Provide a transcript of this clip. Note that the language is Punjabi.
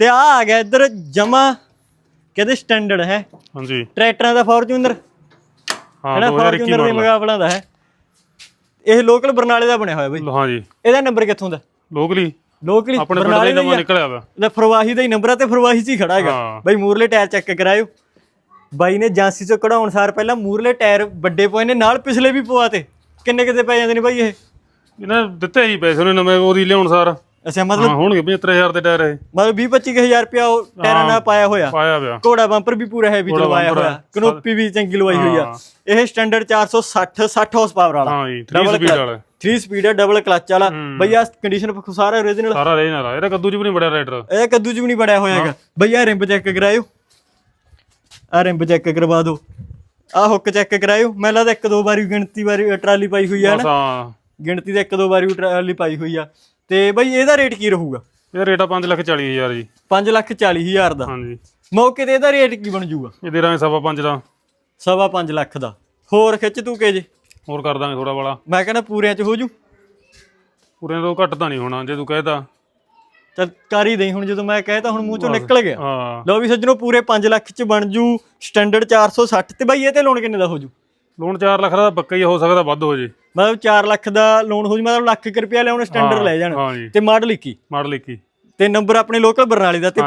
ਤੇ ਆ ਆ ਗਿਆ ਇੱਧਰ ਜਮਾ ਕਹਿੰਦੇ ਸਟੈਂਡਰਡ ਹੈ। ਹਾਂਜੀ। ਟਰੈਕਟਰਾਂ ਦਾ ਫੋਰਚੂਨਰ ਹਾਂ 2021 ਫੋਰਚੂਨਰ ਦੇ ਮਾਡਲ ਮੁਕਾਬਲਾ ਦਾ ਹੈ। ਇਹ ਲੋਕਲ ਬਰਨਾਲੇ ਦਾ ਬਣਿਆ ਹੋਇਆ ਬਈ। ਹਾਂਜੀ। ਇਹਦਾ ਨੰਬਰ ਕਿੱਥੋਂ ਦਾ? ਲੋਕਲੀ ਲੋਕਲੀ ਆਪਣੇ ਪਿੰਡ ਦਾ ਬਰਨਾਲੇ ਹੀ ਨਵਾਂ ਨਿਕਲਿਆ ਵਾ। ਇਹਦਾ ਫਰਵਾਹੀ ਦਾ ਹੀ ਨੰਬਰ ਆ ਤੇ ਫਰਵਾਹੀ 'ਚ ਹੀ ਖੜਾ ਹੈਗਾ। ਹਾਂ। ਬਾਈ ਮੂਰਲੇ ਟਾਇਰ ਚੈੱਕ ਕਰਾਇਓ। ਬਾਈ ਨੇ ਏਜੰਸੀ ਚੋਂ ਕਢਾਉਣ ਸਾਰ ਪਹਿਲਾਂ ਮੂਰਲੇ ਟਾਇਰ ਵੱਡੇ ਪਏ ਨੇ ਨਾਲ ਪਿਛਲੇ ਵੀ ਪਵਾਤੇ ਕਿੰਨੇ ਕਿਤੇ ਪੈ ਜਾਂਦੇ ਨੇ ਬਾਈ ਇਹ? ਇਹਨਾਂ ਦਿੱਤੇ ਹੀ ਪੈਸੇ ਉਹਨੇ ਨਵੇਂ ਉਹਦੀ ਲਿਆਉਣ ਸਾਰ। ਅੱਛਾ ਮਤਲਬ ਹਾਂ ਹੋਣਗੇ 75000 ਦੇ ਟਾਇਰ ਇਹ। ਮਤਲਬ 20 25000 ਰੁਪਿਆ ਉਹ ਟਾਇਰਾਂ ਨਾਲ ਪਾਇਆ ਹੋਇਆ। ਪਾਇਆ ਪਿਆ ਘੋੜਾ ਬੰਪਰ ਵੀ ਪੂਰਾ ਹੈਵੀ ਘੋੜਾ ਲਵਾਇਆ ਹੋਇਆ ਹੈ। ਕਨੋਪੀ ਵੀ ਚੰਗੀ ਲਵਾਈ ਹੋਈ ਆ। ਇਹ ਸਟੈਂਡਰਡ 460 60 ਹਾਰਸ ਪਾਵਰ ਵਾਲਾ। ਹਾਂ ਜੀ 3 ਸਪੀਡ ਵਾਲਾ। 3 ਸਪੀਡ ਹੈ ਡਬਲ ਕਲਚ ਵਾਲਾ। ਬਈ ਆ ਕੰਡੀਸ਼ਨ ਸਾਰਾ origignal ਸਾਰਾ ਰਹਿ ਨਾਲ ਇਹਦਾ ਕੱਦੂ ਚ ਵੀ ਨਹੀਂ ਬੜਿਆ ਰਾਈਡਰ ਇਹ ਕੱਦੂ ਚ ਵੀ ਨਹੀਂ ਬੜਿਆ ਹੋਇਆ ਹੈਗਾ। ਬਈ ਆ ਰਿੰਬ ਚੈੱਕ ਕਰਾਇਓ। ਆ ਰਿੰਬ ਚੈੱਕ ਕਰਵਾ ਦਿਓ। ਆ ਹੁੱਕ ਚੈੱਕ ਕਰਾਇਓ। ਮੈਂ ਲੱਗਦਾ ਇੱਕ ਦੋ ਵਾਰੀ ਗਿਣਤੀ ਵਾਰੀ ਟਰਾਲੀ ਪਾਈ ਹੋਈ ਆ ਬਸ ਨਾ ਹਾਂ। ਗਿਣਤੀ ਦੇ ਇੱਕ ਦੋ ਵਾਰੀ ਟਰਾਲੀ ਪਾਈ ਹੋਈ ਆ। ਤੇ ਬਈ ਇਹਦਾ ਰੇਟ ਕੀ ਰਹੂਗਾ? ਇਹਦਾ ਰੇਟ ਆ 5 ਲੱਖ 40 ਹਜ਼ਾਰ ਜੀ। 5 ਲੱਖ 40 ਹਜ਼ਾਰ ਦਾ। ਹਾਂਜੀ। ਮੌਕੇ ਤੇ ਇਹਦਾ ਰੇਟ ਕੀ ਬਣ ਜੂਗਾ ਇਹਦੇ ਰਾਹੀਂ ਸਵਾ ਪੰਜ ਦਾ। ਸਵਾ 5 ਲੱਖ ਦਾ। ਹੋਰ ਖਿੱਚ ਤੂੰ ਕੇ ਜੇ। ਹੋਰ ਕਰ ਦਾਂਗੇ ਥੋੜਾ ਵਾਲਾ। ਮੈਂ ਕਹਿੰਦਾ ਪੂਰਿਆਂ ਚ ਹੋ ਜੂ। ਪੂਰੇ ਤੋਂ ਘੱਟ ਤਾਂ ਨਹੀਂ ਹੋਣਾ ਜੇ ਤੂੰ ਕਹਿਦਾ ਚੱਲ ਕਰ ਹੀ ਦੇਈ ਹੁਣ ਜਦੋਂ ਮੈਂ ਕਹਿਤਾ ਹੁਣ ਮੂੰਹ ਚੋਂ ਨਿਕਲ ਗਿਆ। ਹਾਂ। ਲਓ ਵੀ ਸੱਜਣੋ ਪੂਰੇ 5 ਲੱਖ ਚ ਬਣ ਜੂ ਸਟੈਂਡਰਡ 460 ਤੇ ਬਾਈ ਇਹ ਤੇ ਲੋਨ ਕਿੰਨੇ ਦਾ ਹੋ ਜੂ? ਲੋਨ 4 ਲੱਖ ਦਾ ਪੱਕਾ ਹੀ ਹੋ ਸਕਦਾ ਵੱਧ ਹੋ ਜੇ। ਮਤਲਬ 4 ਲੱਖ ਦਾ ਲੋਨ ਹੋ ਜੂ ਮਤਲਬ ਲੱਖ ਰੁਪਇਆ ਲਿਆਉਣ ਸਟੈਂਡਰਡ ਲੈ ਜਾਣ। ਹਾਂ ਜੀ। ਤੇ ਮਾਡਲ 21 ਮਾਡਲ 21 ਤੇ ਨੰਬਰ ਆਪਣੇ ਲੋਕਲ ਬਰਨਾਲੇ ਦਾ ਤੇ